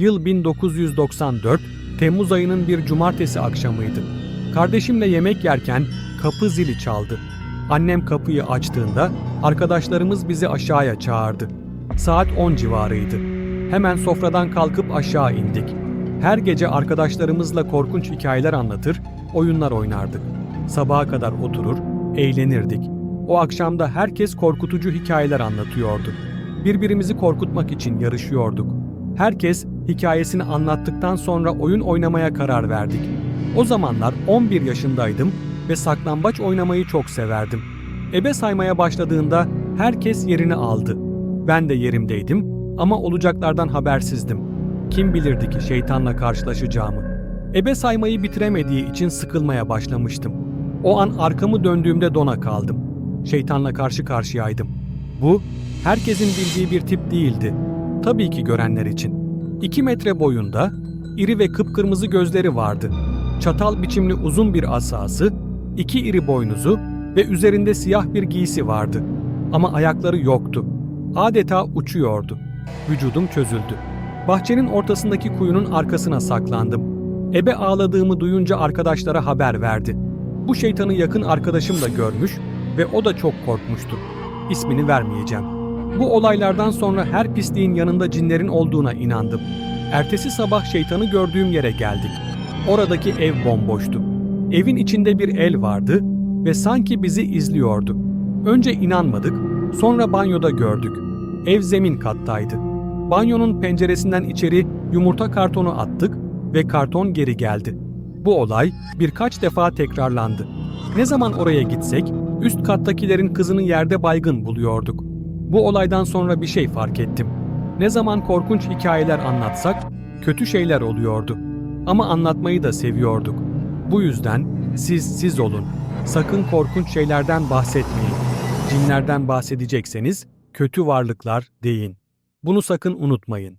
Yıl 1994, Temmuz ayının bir cumartesi akşamıydı. Kardeşimle yemek yerken kapı zili çaldı. Annem kapıyı açtığında arkadaşlarımız bizi aşağıya çağırdı. Saat 10 civarıydı. Hemen sofradan kalkıp aşağı indik. Her gece arkadaşlarımızla korkunç hikayeler anlatır, oyunlar oynardık. Sabaha kadar oturur, eğlenirdik. O akşam da herkes korkutucu hikayeler anlatıyordu. Birbirimizi korkutmak için yarışıyorduk. Herkes hikayesini anlattıktan sonra oyun oynamaya karar verdik. O zamanlar 11 yaşındaydım ve saklambaç oynamayı çok severdim. Ebe saymaya başladığında herkes yerini aldı. Ben de yerimdeydim ama olacaklardan habersizdim. Kim bilirdi ki şeytanla karşılaşacağımı. Ebe saymayı bitiremediği için sıkılmaya başlamıştım. O an arkamı döndüğümde dona kaldım. Şeytanla karşı karşıyaydım. Bu, herkesin bildiği bir tip değildi. Tabii ki görenler için. 2 metre boyunda, iri ve kıpkırmızı gözleri vardı. Çatal biçimli uzun bir asası, iki iri boynuzu ve üzerinde siyah bir giysi vardı. Ama ayakları yoktu. Adeta uçuyordu. Vücudum çözüldü. Bahçenin ortasındaki kuyunun arkasına saklandım. Ebe ağladığımı duyunca arkadaşlara haber verdi. Bu şeytanı yakın arkadaşım da görmüş ve o da çok korkmuştu. İsmini vermeyeceğim. Bu olaylardan sonra her pisliğin yanında cinlerin olduğuna inandım. Ertesi sabah şeytanı gördüğüm yere geldik. Oradaki ev bomboştu. Evin içinde bir el vardı ve sanki bizi izliyordu. Önce inanmadık, sonra banyoda gördük. Ev zemin kattaydı. Banyonun penceresinden içeri yumurta kartonu attık ve karton geri geldi. Bu olay birkaç defa tekrarlandı. Ne zaman oraya gitsek üst kattakilerin kızını yerde baygın buluyorduk. Bu olaydan sonra bir şey fark ettim. Ne zaman korkunç hikayeler anlatsak kötü şeyler oluyordu. Ama anlatmayı da seviyorduk. Bu yüzden siz siz olun. Sakın korkunç şeylerden bahsetmeyin. Cinlerden bahsedecekseniz kötü varlıklar deyin. Bunu sakın unutmayın.